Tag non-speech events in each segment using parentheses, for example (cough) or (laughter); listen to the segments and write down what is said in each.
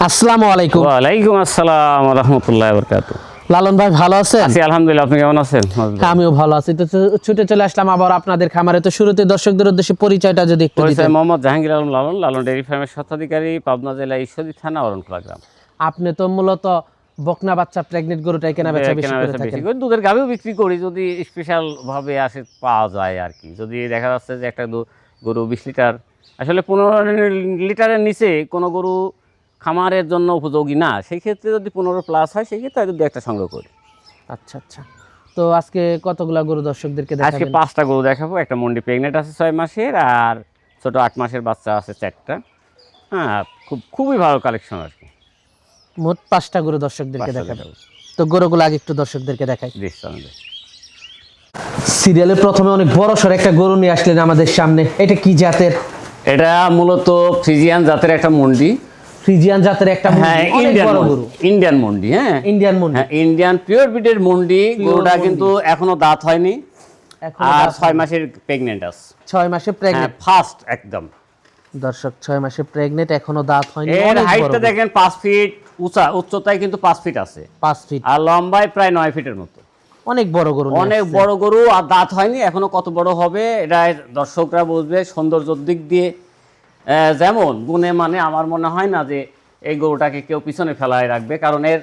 আসসালামু আলাইকুম। ওয়ালাইকুম আসসালাম রহমতুল্লাহ বরকাত লালন ভাই ভালো আছেন? আছি আলহামদুলিল্লাহ আপনি কেমন আছেন? আমিও ভালো আছি। তো ছুটে চলে আসলাম আবার আপনাদের খামারে। তো শুরুতে দর্শকদের উদ্দেশ্যে পরিচয়টা যদি একটু দিতেন। মোহাম্মদ জাহাঙ্গীর আলম লালন লালন ডেয়ারি ফার্মের স্বত্বাধিকারী পাবনা জেলা ঈশ্বরী থানা অরণখোলা গ্রাম। আপনি তো মূলত বকনা বাচ্চা প্রেগনেন্ট গরুটাই কেনা বেচা বেশি করে থাকেন। দুধের গাভিও বিক্রি করি যদি স্পেশাল ভাবে আসে পাওয়া যায় আর কি। যদি দেখা যাচ্ছে যে একটা দু- গরু বিশ লিটার আসলে পনেরো লিটারের নিচে কোনো গরু খামারের জন্য উপযোগী না সেই ক্ষেত্রে যদি পনেরো প্লাস হয় সেই ক্ষেত্রে হয়তো দু একটা সংগ্রহ করি। আচ্ছা আচ্ছা। তো আজকে কতগুলা গরু দর্শকদেরকে আজকে পাঁচটা গরু দেখাবো একটা মন্ডি প্রেগনেন্ট আছে ছয় মাসের আর ছোট আট মাসের বাচ্চা আছে চারটা। হ্যাঁ খুব খুবই ভালো কালেকশন আর কি। মোট পাঁচটা গরু দর্শকদেরকে দেখাবো। তো গরুগুলো আগে একটু দর্শকদেরকে দেখাই। সিরিয়ালের প্রথমে অনেক বড় সর একটা গরু নিয়ে আসলেন আমাদের সামনে। এটা কি জাতের? এটা মূলত ফ্রিজিয়ান জাতের একটা মন্ডি। ফ্রিজিয়ান জাতের একটা হ্যাঁ ইন্ডিয়ান গরু। ইন্ডিয়ান মন্ডি হ্যাঁ। ইন্ডিয়ান মুরগি হ্যাঁ ইন্ডিয়ান পিওর ব্রিডের মন্ডি গরুটা কিন্তু এখনও দাঁত হয়নি। আর ছয় মাসের প্রেগনেন্ট আছে। ছয় মাসে হ্যাঁ প্রেগনেন্ট ফার্স্ট একদম। দর্শক ছয় মাসে প্রেগনেন্ট এখনও দাঁত হয়নি এর হাইটটা দেখেন পাঁচ ফিট উঁচা উচ্চতায় কিন্তু পাঁচ ফিট আছে। পাঁচ ফিট আর লম্বায় প্রায় নয় ফিটের মতো। অনেক বড় গরু অনেক বড় গরু আর দাঁত হয়নি এখনও কত বড় হবে এটা দর্শকরা বুঝবে। সৌন্দর্যর দিক দিয়ে যেমন গুণে মানে আমার মনে হয় না যে এই গরুটাকে কেউ পিছনে ফেলায় রাখবে কারণ এর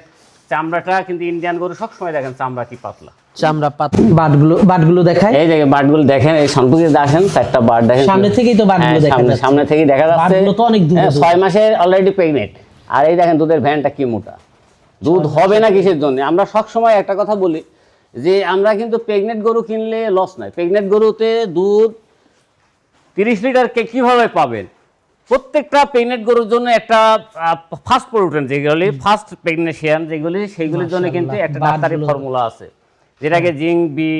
চামড়াটা কিন্তু ইন্ডিয়ান গরু সবসময় দেখেন চামড়া কি পাতলা। চামড়া পাত বাটগুলো বাটগুলো দেখায়? এই দেখেন বার্ডগুলো দেখেন এই সম্পর্কে দেখেন চারটা বার্ড দেখেন। সামনে থেকেই তো বাটগুলো হ্যাঁ, দেখা সামনে যাচ্ছে। সামনে থেকেই দেখা যাচ্ছে। বাটগুলো তো অনেক দূরে হ্যাঁ, ছয় মাসের অলরেডি প্রেগনেন্ট আর এই দেখেন দুধের ভ্যানটা কি মোটা। দুধ হবে না কিসের জন্য? আমরা সবসময় একটা কথা বলি যে আমরা কিন্তু প্রেগনেন্ট গরু কিনলে লস নাই। প্রেগনেন্ট গরুতে দুধ তিরিশ লিটার কে কীভাবে পাবেন? প্রত্যেকটা প্রেগনেন্ট গরুর জন্য একটা ফার্স্ট প্রোটিন যেগুলি ফার্স্ট প্রেগনেশিয়ান যেগুলি সেইগুলির জন্য কিন্তু একটা ডাক্তারি ফর্মুলা আছে। যেটাকে জিঙ্ক বি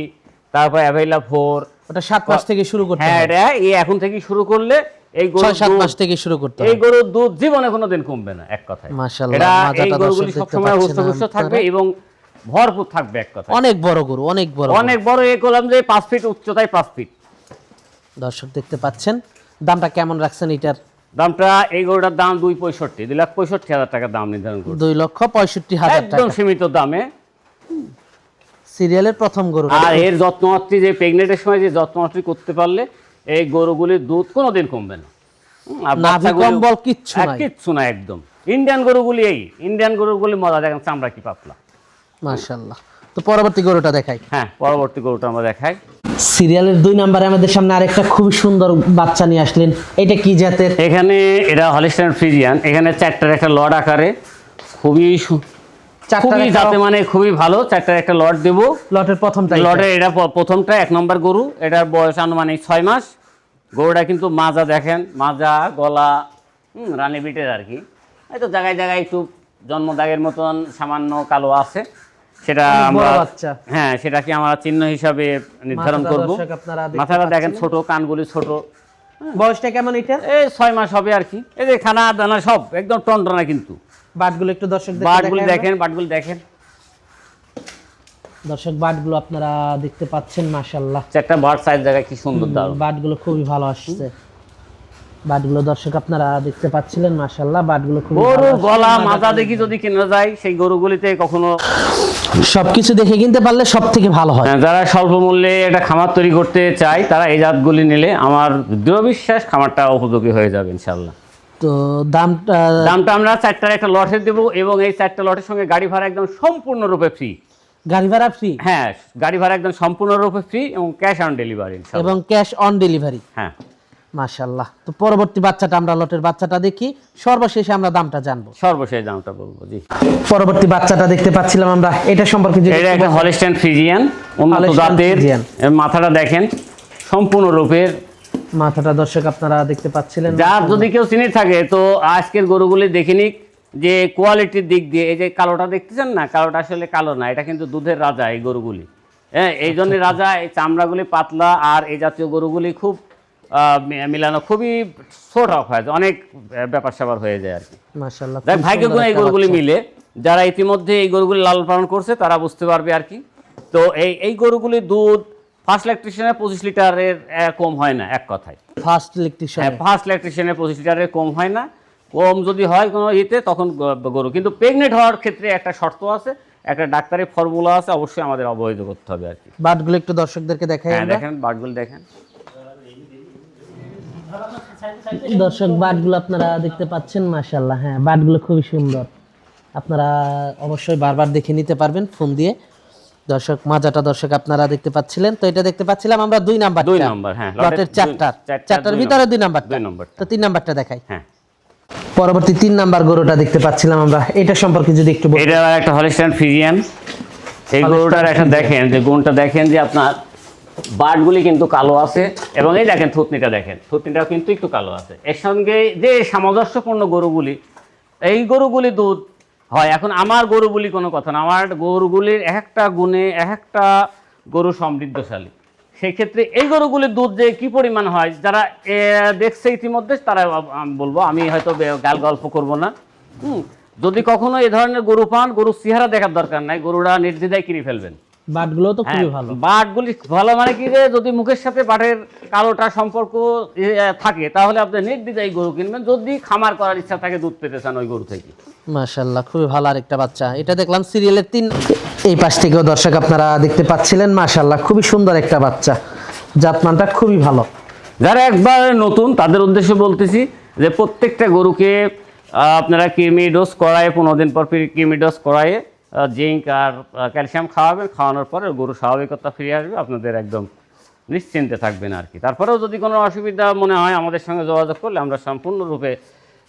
তারপর অ্যাভেলা ফোর ওটা সাত মাস থেকে শুরু করতে হ্যাঁ এটা এই এখন থেকে শুরু করলে এই গরু সাত মাস থেকে শুরু করতে এই গরুর দুধ জীবনে কোনোদিন কমবে না এক কথায়। মাশাআল্লাহ, এটা এই গরুগুলি সবসময় হুষ্টপুষ্ট থাকবে এবং ভরপুর থাকবে এক কথায়। অনেক বড় গরু অনেক বড় অনেক বড় এ করলাম যে পাঁচ ফিট উচ্চতায় পাঁচ ফিট দর্শক দেখতে পাচ্ছেন দামটা কেমন রাখছেন এটার? দামটা এই গরুটার দাম দুই পঁয়ষট্টি দুই লাখ পঁয়ষট্টি হাজার টাকা দাম নির্ধারণ করছে। দুই লক্ষ পঁয়ষট্টি হাজার একদম সীমিত দামে। সিরিয়ালের প্রথম গরু। আর এর যত্নমাত্রী যে প্রেগনেন্টের সময় যে যত্নমাত্রী করতে পারলে এই গরুগুলির দুধ কোনোদিন কমবে না। কম্বল কিচ্ছু কিচ্ছু না একদম। ইন্ডিয়ান গরুগুলি এই ইন্ডিয়ান গরুগুলি মজা দেখেন চামড়া কি পাতলা। মাশাআল্লাহ। তো পরবর্তী গরুটা দেখাই। হ্যাঁ পরবর্তী গরুটা আমরা দেখাই। সিরিয়ালের দুই নম্বরে আমাদের সামনে আরেকটা খুবই সুন্দর বাচ্চা নিয়ে আসলেন। এটা কি জাতের? এখানে এটা হলিস্টান ফ্রিজিয়ান। এখানে চারটার একটা লট আকারে খুবই যাতে মানে খুবই ভালো। চারটার একটা লট দেবো। লটের প্রথমটা লটের এটা প্রথমটা এক নম্বর গরু। এটার বয়স আনুমানিক ছয় মাস। গরুটা কিন্তু মাজা দেখেন। মাজা গলা হুম, রানী বিটের আর কি। এই তো জায়গায় জায়গায় একটু জন্মদাগের মতন সামান্য কালো আছে। সেটা আমরা হ্যাঁ সেটাকে আমরা চিহ্ন হিসাবে নির্ধারণ করব। মাথাটা দেখেন ছোট কানগুলি ছোট। বয়সটা কেমন এটা? এই ছয় মাস হবে আর কি। এই যে খানা দানা সব একদম টনটনা কিন্তু। বাটগুলো একটু দর্শক বাটগুলি দেখেন। বাটগুলি দেখেন। দর্শক বাটগুলো আপনারা দেখতে পাচ্ছেন মাশাআল্লাহ। একটা বাট সাইজ জায়গায় কি সুন্দর বাটগুলো খুবই ভালো আসছে। বাটগুলো দর্শক আপনারা দেখতে পাচ্ছিলেন মাশাআল্লাহ বাটগুলো খুব আসছে। গলা মাজা দেখি যদি কেনা যায় সেই গরুগুলিতে কখনো সবকিছু দেখে কিনতে পারলে সব থেকে ভালো হয়। হ্যাঁ, যারা স্বল্প মূল্যে একটা খামার তৈরি করতে চায় তারা এই জাতগুলি নিলে আমার দৃঢ় বিশ্বাস খামারটা উপযোগী হয়ে যাবে ইনশাল্লাহ তো দামটা দামটা আমরা চারটার একটা লটে দেবো এবং এই চারটা লটের সঙ্গে গাড়ি ভাড়া একদম সম্পূর্ণরূপে ফ্রি গাড়ি ভাড়া ফ্রি হ্যাঁ গাড়ি ভাড়া একদম সম্পূর্ণরূপে ফ্রি এবং ক্যাশ অন ডেলিভারি এবং ক্যাশ অন ডেলিভারি হ্যাঁ। মাশাআল্লাহ। তো পরবর্তী বাচ্চাটা আমরা লটের বাচ্চাটা দেখি সর্বশেষে আমরা দামটা জানব। সর্বশেষ দামটা বলব জি। পরবর্তী বাচ্চাটা দেখতে পাচ্ছিলাম আমরা এটা সম্পর্কে যদি এটা একটা হলিস্টাইন ফ্রিজিয়ান উন্নত জাতের। মাথাটা দেখেন সম্পূর্ণ রূপের। মাথাটা দর্শক আপনারা দেখতে পাচ্ছিলেন। যার যদি কেউ চিনি থাকে তো আজকের গরুগুলি দেখে নিক যে কোয়ালিটির দিক দিয়ে এই যে কালোটা দেখতেছেন না? কালোটা আসলে কালো না এটা কিন্তু দুধের রাজা এই গরুগুলি। হ্যাঁ এই জন্য রাজা এই চামড়াগুলি পাতলা আর এই জাতীয় গরুগুলি খুব মিলানো খুবই ছোট হয়। অনেক ব্যাপার স্যাপার হয়ে যায় আর কি। মাশাআল্লাহ যাই ভাগ্য গুণে এই গরুগুলি মিলে যারা ইতিমধ্যে এই গরুগুলি লালন পালন করছে তারা বুঝতে পারবে আর কি। তো এই এই গরুগুলির দুধ ফার্স্ট ইলেকট্রিশিয়ানের পঁচিশ লিটারের কম হয় না এক কথায়। ফার্স্ট ইলেকট্রিশিয়ান ফার্স্ট ইলেকট্রিশিয়ানের পঁচিশ লিটারের কম হয় না। কম যদি হয় কোনো ইতে তখন গরু। কিন্তু প্রেগনেন্ট হওয়ার ক্ষেত্রে একটা শর্ত আছে একটা ডাক্তারের ফর্মুলা আছে অবশ্যই আমাদের অবহিত করতে হবে আর কি। বাটগুলো একটু দর্শকদেরকে দেখাই হ্যাঁ দেখেন বাটগুলো দেখেন। দর্শক বাটগুলো আপনারা দেখতে পাচ্ছেন মাশাল্লাহ হ্যাঁ বাটগুলো খুবই সুন্দর। আপনারা অবশ্যই বারবার দেখে নিতে পারবেন ফোন দিয়ে। দর্শক মাজাটা দর্শক আপনারা দেখতে পাচ্ছিলেন। তো এটা দেখতে পাচ্ছিলাম আমরা দুই নাম্বার দুই নম্বর হ্যাঁ লটের চারটার। চারটার ভিতরে দুই নাম্বারটা। দুই নম্বর তো তিন নাম্বারটা দেখাই। হ্যাঁ। পরবর্তী তিন নাম্বার গরুটা দেখতে পাচ্ছিলাম আমরা। এটা সম্পর্কে যদি একটু এটা একটা হলিস্টান ফিজিয়ান এই গরুটার একটা দেখেন যে গুণটা দেখেন যে আপনার বাটগুলি কিন্তু কালো আছে এবং এই দেখেন থুতনিটা দেখেন, থুতনিটাও কিন্তু একটু কালো আছে। এর সঙ্গে যে সামঞ্জস্যপূর্ণ গরুগুলি, এই গরুগুলি দুধ হয়। এখন আমার গরুগুলি কোনো কথা না, আমার গরুগুলির এক একটা গুণে এক একটা গরু সমৃদ্ধশালী। সেই ক্ষেত্রে এই গরুগুলির দুধ যে কি পরিমাণ হয়, যারা দেখছে ইতিমধ্যে, তারা বলব, আমি হয়তো গাল গল্প করব না। হুম, যদি কখনো এই ধরনের গরু পান, গরুর চেহারা দেখার দরকার নাই, গরুরা নির্দ্বিধায় কিনে ফেলবেন। বাটগুলো তো খুবই ভালো। বাটগুলি ভালো মানে কি যে যদি মুখের সাথে বাটের কালোটা সম্পর্ক থাকে তাহলে আপনি নির্দ্বিধায় গরু কিনবেন। যদি খামার করার ইচ্ছা থাকে দুধ পেতে চান ওই গরু থেকে। মাশাল্লাহ খুবই ভালো আরেকটা বাচ্চা। এটা দেখলাম সিরিয়ালের তিন এই পাশ থেকেও দর্শক আপনারা দেখতে পাচ্ছিলেন মাশাল্লাহ খুবই সুন্দর একটা বাচ্চা। জাতমানটা খুবই ভালো। যারা একবার নতুন তাদের উদ্দেশ্যে বলতেছি যে প্রত্যেকটা গরুকে আপনারা কৃমি ডোজ করায় পনেরো দিন পর ফির কৃমি ডোজ করায়ে জিঙ্ক আর ক্যালসিয়াম খাওয়াবেন খাওয়ানোর পরে গরু স্বাভাবিকতা ফিরে আসবে আপনাদের একদম নিশ্চিন্তে থাকবেন আর কি। তারপরেও যদি কোনো অসুবিধা মনে হয় আমাদের সঙ্গে যোগাযোগ করলে আমরা সম্পূর্ণরূপে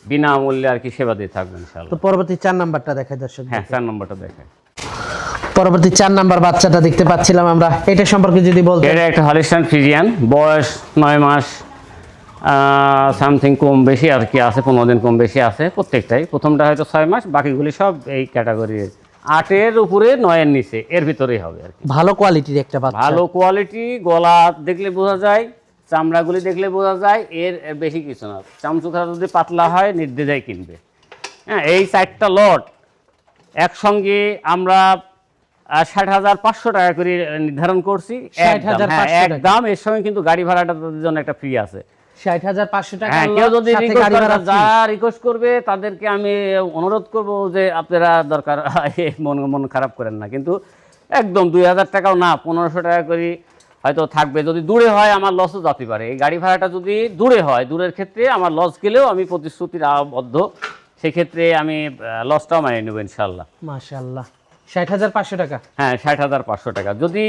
বিনামূল্যে আর কি সেবা দিয়ে থাকবেন তো পরবর্তী চার নাম্বারটা দেখায় দর্শক হ্যাঁ চার নম্বরটা দেখেন পরবর্তী চার নাম্বার বাচ্চাটা দেখতে পাচ্ছিলাম আমরা। এটা সম্পর্কে যদি বলতে এটা একটা হলিস্টান ফিজিয়ান বয়স নয় মাস সামথিং কম বেশি আর কি আছে পনেরো দিন কম বেশি আছে প্রত্যেকটাই। প্রথমটা হয়তো ছয় মাস বাকিগুলি সব এই ক্যাটাগরির আটের উপরে নয়ের নিচে এর ভিতরেই হবে আর কি। ভালো কোয়ালিটির একটা বাচ্চা। ভালো কোয়ালিটি গলা দেখলে বোঝা যায় চামড়াগুলি দেখলে বোঝা যায় এর বেশি কিছু না। চামচুখা যদি পাতলা হয় নির্দ্বিধায় কিনবে। হ্যাঁ এই চারটা লট একসঙ্গে আমরা ষাট হাজার পাঁচশো টাকা করে নির্ধারণ করছি। 60,500 হ্যাঁ, টাকা। একদম। এর সঙ্গে কিন্তু গাড়ি ভাড়াটা তাদের জন্য একটা ফ্রি আছে। ষাট হাজার পাঁচশো টাকা হ্যাঁ কেউ যদি। যারা রিকোয়েস্ট করবে তাদেরকে আমি অনুরোধ করব যে আপনারা দরকার (laughs) মন মন খারাপ করেন না। কিন্তু একদম দুই হাজার টাকাও না পনেরোশো টাকা করে হয়তো থাকবে। যদি দূরে হয় আমার লসও যেতে পারে। এই গাড়ি ভাড়াটা যদি দূরে হয় দূরের ক্ষেত্রে আমার লস গেলেও আমি প্রতিশ্রুতির আবদ্ধ। সেক্ষেত্রে আমি লসটাও মানিয়ে নেব ইনশাল্লাহ মাশাল্লাহ ষাট হাজার পাঁচশো টাকা? হ্যাঁ ষাট হাজার পাঁচশো টাকা। যদি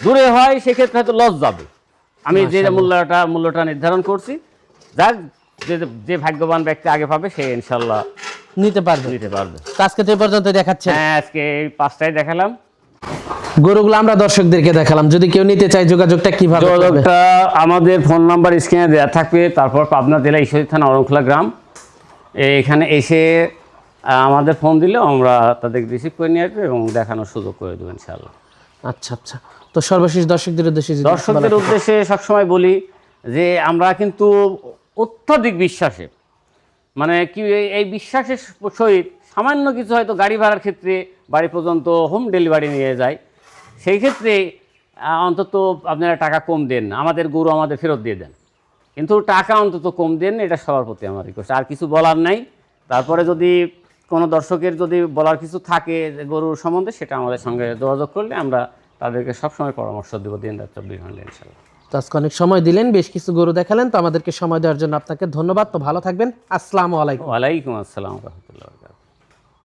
দূরে হয় সেক্ষেত্রে হয়তো লস যাবে। আমি যে মূল্যটা মূল্যটা নির্ধারণ করছি যাক যে যে ভাগ্যবান ব্যক্তি আগে পাবে সে ইনশাল্লাহ নিতে পারবে। নিতে পারবে। আজকে তো এই পর্যন্ত দেখাচ্ছে। হ্যাঁ আজকে এই পাঁচটায় দেখালাম। গরুগুলো আমরা দর্শকদেরকে দেখালাম। যদি কেউ নিতে চায় যোগাযোগটা কীভাবে যোগাযোগটা আমাদের ফোন নাম্বার স্ক্রিনে দেওয়া থাকবে। তারপর পাবনা জেলা ঈশ্বরী থানা অরংখলা গ্রাম। এখানে এসে আমাদের ফোন দিলেও আমরা তাদেরকে রিসিভ করে নিয়ে আসব এবং দেখানোর সুযোগ করে দেবো ইনশাল্লাহ আচ্ছা আচ্ছা। তো সর্বশেষ দর্শকদের উদ্দেশ্যে দর্শকদের উদ্দেশ্যে সবসময় বলি যে আমরা কিন্তু অত্যাধিক বিশ্বাসে। মানে কি এই- বিশ্বাসের সহিত সামান্য কিছু হয়তো গাড়ি ভাড়ার ক্ষেত্রে বাড়ি পর্যন্ত হোম ডেলিভারি নিয়ে যায়। সেই ক্ষেত্রে অন্তত আপনারা টাকা কম দেন আমাদের গরু আমাদের ফেরত দিয়ে দেন। কিন্তু টাকা অন্তত কম দেন এটা সবার প্রতি আমার রিকোয়েস্ট আর কিছু বলার নাই। তারপরে যদি কোনো দর্শকের যদি বলার কিছু থাকে গরুর সম্বন্ধে সেটা আমাদের সঙ্গে যোগাযোগ করলে আমরা তাদেরকে সবসময় পরামর্শ দেবো দিন রাত চব্বিশ ঘণ্টা ইনশাল্লাহ। তো আজকে অনেক সময় দিলেন বেশ কিছু গরু দেখালেন তো আমাদেরকে সময় দেওয়ার জন্য আপনাকে ধন্যবাদ। তো ভালো থাকবেন। আসসালামু আলাইকুম। ওয়ালাইকুম আসসালাম রহমতুল্লাহ